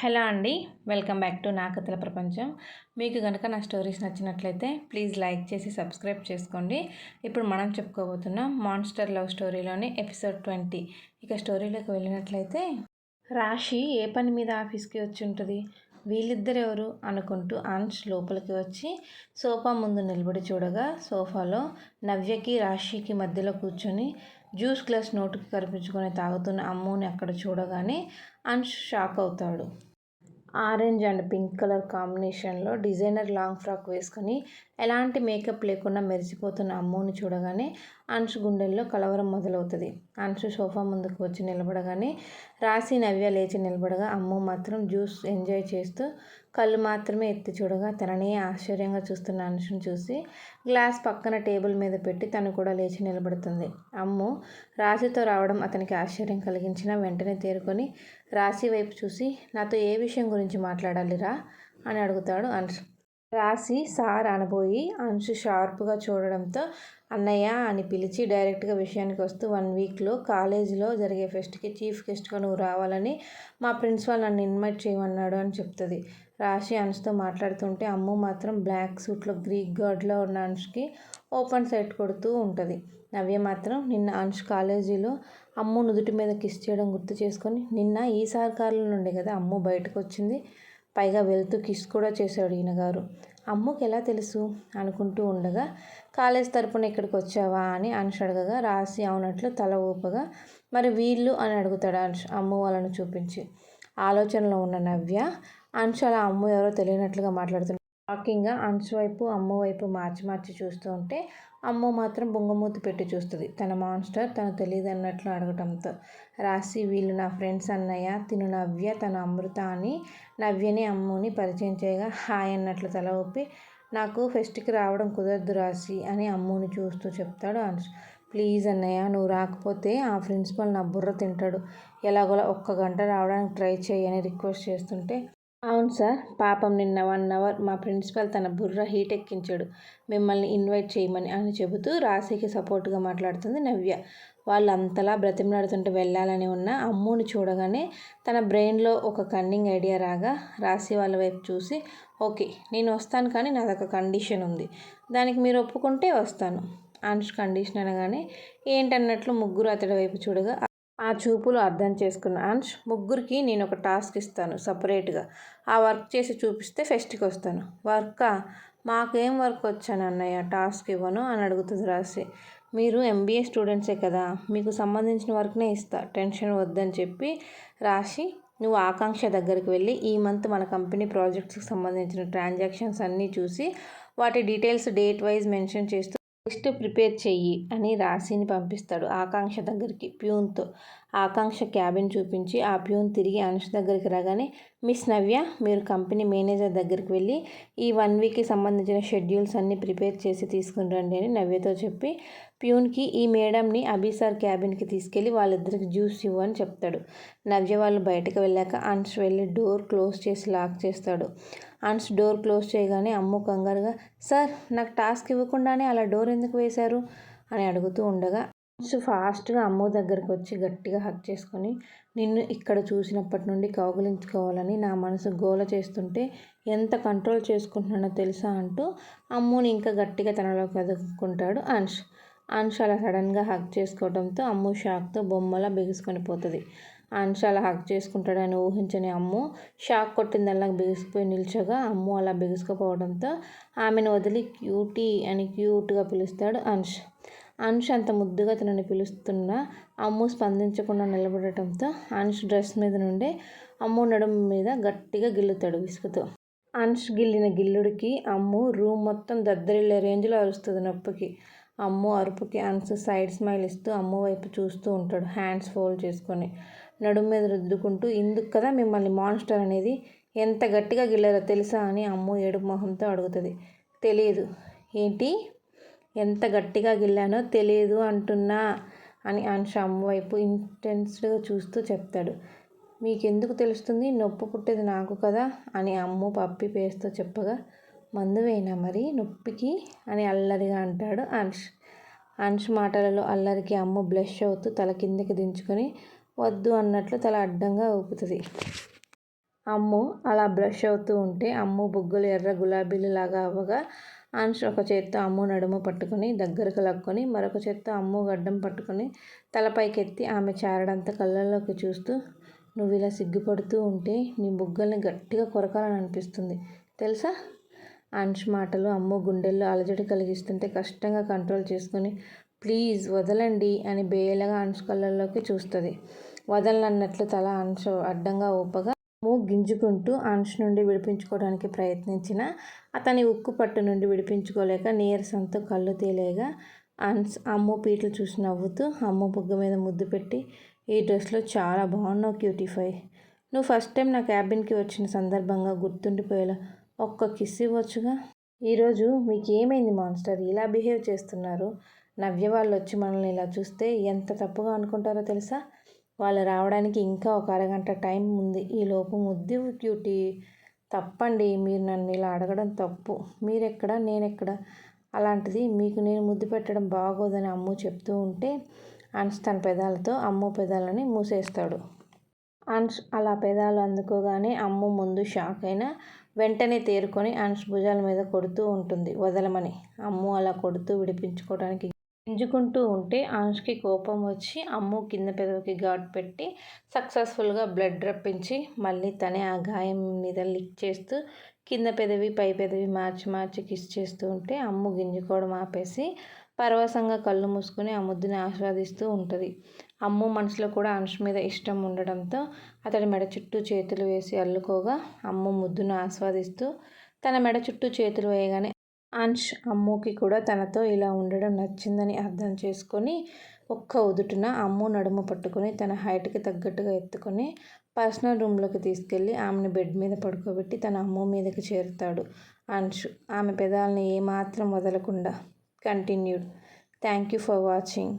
Hello అండి welcome back to నా కథల ప్రపంచం. మీకు కనుక నా స్టోరీస్ నచ్చినట్లయితే ప్లీజ్ లైక్ చేసి సబ్స్క్రైబ్ చేసుకోండి. ఇప్పుడు మనం చెప్పుకోబోతున్నాం మాన్స్టర్ లవ్ స్టోరీలోని ఎపిసోడ్ ట్వంటీ. ఇక స్టోరీలోకి వెళ్ళినట్లయితే రాశి ఏ పని మీద ఆఫీస్కి వచ్చి ఉంటుంది? వీళ్ళిద్దరు ఎవరు అనుకుంటూ అంశ్ లోపలికి వచ్చి సోఫా ముందు నిలబడి చూడగా సోఫాలో నవ్యకి రాశికి మధ్యలో కూర్చొని జ్యూస్ గ్లాస్ నోటుకి కరిపించుకొని తాగుతున్న అమ్ముని అక్కడ చూడగానే అంశ్ షాక్ అవుతాడు. ఆరెంజ్ అండ్ పింక్ కలర్ కాంబినేషన్లో డిజైనర్ లాంగ్ ఫ్రాక్ వేసుకొని ఎలాంటి మేకప్ లేకుండా మెరిసిపోతున్న అమ్ముని చూడగానే అంశు గుండెల్లో కలవరం మొదలవుతుంది. అంశు సోఫా ముందుకు వచ్చి నిలబడగానే రాసి నవ్య లేచి నిలబడగా అమ్ము మాత్రం జ్యూస్ ఎంజాయ్ చేస్తూ కళ్ళు మాత్రమే ఎత్తి చూడగా తననే ఆశ్చర్యంగా చూస్తున్న అంశుని చూసి గ్లాస్ పక్కన టేబుల్ మీద పెట్టి తను కూడా లేచి నిలబడుతుంది. అమ్ము రాశితో రావడం అతనికి ఆశ్చర్యం కలిగించిన వెంటనే తేరుకొని రాశి వైపు చూసి నాతో ఏ విషయం గురించి మాట్లాడాలిరా? అని అడుగుతాడు అంశు రాసి సార్ అనబోయి అంశు షార్ప్గా చూడడంతో అన్నయ్య అని పిలిచి డైరెక్ట్గా విషయానికి వస్తూ వన్ వీక్లో కాలేజీలో జరిగే ఫెస్ట్కి చీఫ్ గెస్ట్గా నువ్వు రావాలని మా ప్రిన్సిపాల్ నన్ను ఇన్వైట్ చేయమన్నాడు అని చెప్తుంది. రాశి అంశుతో మాట్లాడుతుంటే అమ్ము మాత్రం బ్లాక్ సూట్లో గ్రీక్ గార్డ్లో ఉన్న అంశుకి ఓపెన్ సైట్ కొడుతూ ఉంటుంది. నవ్య మాత్రం నిన్న అంశు కాలేజీలో అమ్ము నుదుటి మీద కిస్ చేయడం గుర్తు చేసుకొని నిన్న ఈ సార్ కార్ల నుండి కదా అమ్ము బయటకు వచ్చింది పైగా వెళ్తూ కిస్ కూడా చేశాడు ఈయన గారు. ఎలా తెలుసు? అనుకుంటూ ఉండగా కాలేజ్ తరపున ఇక్కడికి వచ్చావా అని అనుష అడగగా రాసి అవునట్లు తల ఊపగా మరి వీళ్ళు అని అడుగుతాడు అనుష్ అమ్ము వాళ్ళను చూపించి. ఆలోచనలో ఉన్న నవ్య అంశు అలా అమ్ము ఎవరో తెలియనట్లుగా మాట్లాడుతుంది షాకింగ్గా అన్స్ వైపు అమ్మ వైపు మార్చి మార్చి చూస్తూ ఉంటే అమ్మ మాత్రం బొంగమూతి పెట్టి చూస్తుంది. తన మాన్స్టర్ తను తెలియదు అన్నట్లు అడగటంతో రాసి వీళ్ళు నా ఫ్రెండ్స్ అన్నయ్య తిను నవ్య తన అమృత అని నవ్యని అమ్ముని పరిచయం చేయగా హాయ్ అన్నట్లు తల ఊపి నాకు ఫెస్ట్కి రావడం కుదరదు రాసి అని అమ్ముని చూస్తూ చెప్తాడు అన్స్ ప్లీజ్ అన్నయ్య నువ్వు రాకపోతే ఆ ప్రిన్సిపల్ నా బుర్ర తింటాడు. ఎలాగోలా ఒక్క గంట రావడానికి ట్రై చేయని రిక్వెస్ట్ చేస్తుంటే అవును సార్. పాపం నిన్న వన్ అవర్ మా ప్రిన్సిపల్ తన బుర్ర హీట్ ఎక్కించాడు. మిమ్మల్ని ఇన్వైట్ చేయమని అని చెబుతూ రాశికి సపోర్ట్గా మాట్లాడుతుంది నవ్య. వాళ్ళు అంతలా బ్రతిమలాడుతుంటే వెళ్ళాలని ఉన్న అమ్ముని చూడగానే తన బ్రెయిన్లో ఒక కన్నింగ్ ఐడియా రాగా రాశి వాళ్ళ వైపు చూసి ఓకే నేను వస్తాను కానీ నాదొక కండిషన్ ఉంది. దానికి మీరు ఒప్పుకుంటే వస్తాను. అనుష్ కండిషన్ అనగానే ఏంటన్నట్లు ముగ్గురు అతడి వైపు చూడగా ఆ చూపులు అర్థం చేసుకున్న అంశ్ ముగ్గురికి నేను ఒక టాస్క్ ఇస్తాను సపరేట్గా. ఆ వర్క్ చేసి చూపిస్తే ఫెస్ట్కి వస్తాను. వర్కా? మాకేం వర్క్ వచ్చాను అన్నయ్య? టాస్క్ ఇవ్వను? అని అడుగుతుంది రాసి మీరు ఎంబీఏ స్టూడెంట్సే కదా మీకు సంబంధించిన వర్క్నే ఇస్తా. టెన్షన్ వద్దని చెప్పి రాసి నువ్వు ఆకాంక్ష దగ్గరికి వెళ్ళి ఈ మంత్ మన కంపెనీ ప్రాజెక్ట్స్కి సంబంధించిన ట్రాన్సాక్షన్స్ అన్నీ చూసి వాటి డీటెయిల్స్ డేట్ వైజ్ మెన్షన్ చేస్తూ లిస్ట్ ప్రిపేర్ చెయ్యి అని రాశిని పంపిస్తాడు ఆకాంక్ష దగ్గరికి ప్యూన్తో. ఆకాంక్ష క్యాబిన్ చూపించి ఆ ప్యూన్ తిరిగి అనుష్ దగ్గరికి రాగానే మిస్ నవ్య మీరు కంపెనీ మేనేజర్ దగ్గరికి వెళ్ళి ఈ వన్ వీక్కి సంబంధించిన షెడ్యూల్స్ అన్నీ ప్రిపేర్ చేసి తీసుకుని రండి అని నవ్యతో చెప్పి ప్యూన్కి ఈ మేడంని అభిసార్ క్యాబిన్కి తీసుకెళ్ళి వాళ్ళిద్దరికి జ్యూస్ ఇవ్వని చెప్తాడు. నవ్య వాళ్ళు బయటకు వెళ్ళాక అన్ష్ వెళ్ళి డోర్ క్లోజ్ చేసి లాక్ చేస్తాడు. అన్స్ డోర్ క్లోజ్ చేయగానే అమ్ము కంగారుగా సార్ నాకు టాస్క్ ఇవ్వకుండానే అలా డోర్ ఎందుకు వేశారు? అని అడుగుతూ ఉండగా అన్స్ ఫాస్ట్గా అమ్ము దగ్గరకు వచ్చి గట్టిగా హక్ చేసుకొని నిన్ను ఇక్కడ చూసినప్పటి నుండి కౌగులించుకోవాలని నా మనసు గోల చేస్తుంటే ఎంత కంట్రోల్ చేసుకుంటున్నానో తెలుసా? అంటూ అమ్ముని ఇంకా గట్టిగా తనలో కదుకుంటాడు అంశ్. అంశ్ అలా సడన్గా హక్ చేసుకోవడంతో అమ్ము షాక్తో బొమ్మలా బిగుసుకొని పోతుంది. అంశ అలా హక్ చేసుకుంటాడని ఊహించని అమ్ము. షాక్ కొట్టిందల్లా బిగుసిపోయి నిల్చగా అమ్ము అలా బిగుసుకుపోవడంతో ఆమెను వదిలి క్యూటీ అని క్యూట్గా పిలుస్తాడు అంశ్. అంశ్ అంత ముద్దుగా తనని పిలుస్తున్న అమ్ము స్పందించకుండా నిలబడటంతో అంశ్ డ్రెస్ మీద నుండి అమ్ము నడుము మీద గట్టిగా గిల్లుతాడు విసుగుతో. అంశ్ గిల్లిన గిల్లుడికి అమ్ము రూమ్ మొత్తం దద్దరిల్లే రేంజ్లో అరుస్తుంది నొప్పికి. అమ్ము అరుపుకి అంశ్ సైడ్ స్మైల్ ఇస్తూ అమ్ము వైపు చూస్తూ ఉంటాడు హ్యాండ్స్ ఫోల్డ్ చేసుకొని. నడుము మీద రుద్దుకుంటూ ఇందుకు కదా మిమ్మల్ని మాన్స్టర్ అనేది ఎంత గట్టిగా గిల్లారో తెలుసా? అని అమ్ము ఏడుపు మొహంతో అడుగుతుంది. తెలియదు ఏంటి? ఎంత గట్టిగా గిల్లానో తెలియదు అంటున్నా అని అన్ష అమ్ము వైపు ఇంటెన్స్గా చూస్తూ చెప్తాడు. మీకెందుకు తెలుస్తుంది? నొప్పి పుట్టేది నాకు కదా అని అమ్ము పప్పి పేస్తో చెప్పగా. మందువేనా మరి నొప్పికి? అని అల్లరిగా అంటాడు అంష్ అంష్ మాటలలో అల్లరికి అమ్ము బ్లష్ అవుతూ తల కిందకి దించుకొని వద్దు అన్నట్లు తల అడ్డంగా ఊపుతుంది. అమ్ము! అలా బ్రష్ అవుతూ ఉంటే అమ్ము బుగ్గలు ఎర్ర గులాబీలు లాగా అవ్వగా అంశ్ ఒక చేత్తో అమ్ము నడుము పట్టుకొని దగ్గరకు లక్కొని మరొక చేత్తో అమ్ము గడ్డం పట్టుకొని తలపైకెత్తి ఆమె చారడంత కళ్ళల్లోకి చూస్తూ నువ్వు ఇలా సిగ్గుపడుతూ ఉంటే నీ బుగ్గల్ని గట్టిగా కొరకాలని అనిపిస్తుంది. తెలుసా? అంశ్ మాటలు అమ్ము గుండెల్లో అలజడి కలిగిస్తుంటే కష్టంగా కంట్రోల్ చేసుకొని ప్లీజ్ వదలండి అని బేలగా అంశ్ కళ్ళల్లోకి చూస్తుంది. వదలనన్నట్లు తల అంశు అడ్డంగా ఊపగా అమ్ము గింజుకుంటూ అంశు నుండి విడిపించుకోవడానికి ప్రయత్నించిన అతని ఉక్కు పట్టు నుండి విడిపించుకోలేక నీరసంతో కళ్ళు తేలేగా అన్స్ అమ్ము పీటలు చూసి నవ్వుతూ అమ్ము బుగ్గ మీద ముద్దు పెట్టి ఈ డ్రెస్లో చాలా బాగున్నావు క్యూటిఫై నువ్వు ఫస్ట్ టైం నా క్యాబిన్కి వచ్చిన సందర్భంగా గుర్తుండిపోయేలా ఒక్క కిస్ ఇవ్వచ్చుగా? ఈరోజు మీకు ఏమైంది మాన్స్టర్? ఇలా బిహేవ్ చేస్తున్నారు. నవ్య వాళ్ళు వచ్చి మనల్ని ఇలా చూస్తే ఎంత తప్పుగా అనుకుంటారో తెలుసా? వాళ్ళు రావడానికి ఇంకా ఒక అరగంట టైం ఉంది. ఈలోపు ముద్దు క్యూటీ. తప్పండి మీరు నన్ను ఇలా అడగడం తప్పు. మీరెక్కడ నేనెక్కడ? అలాంటిది మీకు నేను ముద్దు పెట్టడం బాగోదని అమ్ము చెప్తూ ఉంటే అన్స్ తన పెదాలతో అమ్ము పెదాలని మూసేస్తాడు. అన్స్ అలా పెదాలు అందుకోగానే అమ్ము ముందు షాక్ అయినా వెంటనే తేరుకొని అన్స్ భుజాల మీద కొడుతూ ఉంటుంది. వదలమని. అమ్ము అలా కొడుతూ విడిపించుకోవడానికి గింజుకుంటూ ఉంటే అనుష్కి కోపం వచ్చి అమ్ము కింద పెదవికి ఘాట్ పెట్టి సక్సెస్ఫుల్గా బ్లడ్ రప్పించి మళ్ళీ తనే ఆ గాయం మీద లిక్ చేస్తూ కింద పెదవి పై పెదవి మార్చి మార్చి కిస్ చేస్తూ ఉంటే అమ్ము గింజుకోవడం ఆపేసి పరవశంగా కళ్ళు మూసుకొని ఆ ముద్దుని ఆస్వాదిస్తూ ఉంటుంది. అమ్ము మనసులో కూడా అంశ మీద ఇష్టం ఉండడంతో అతడి మెడ చుట్టూ చేతులు వేసి అల్లుకోగా అమ్ము ముద్దును ఆస్వాదిస్తూ తన మెడ చుట్టూ చేతులు వేయగానే అంశ్ అమ్ముకి కూడా తనతో ఇలా ఉండడం నచ్చిందని అర్థం చేసుకొని ఒక్క ఉదుటున అమ్ము నడుము పట్టుకొని తన హైట్కి తగ్గట్టుగా ఎత్తుకొని పర్సనల్ రూమ్లోకి తీసుకెళ్ళి ఆమెను బెడ్ మీద పడుకోబెట్టి తన అమ్ము మీదకి చేరుతాడు. అంశు ఆమె పెదాలని ఏమాత్రం వదలకుండా continued. Thank you for watching.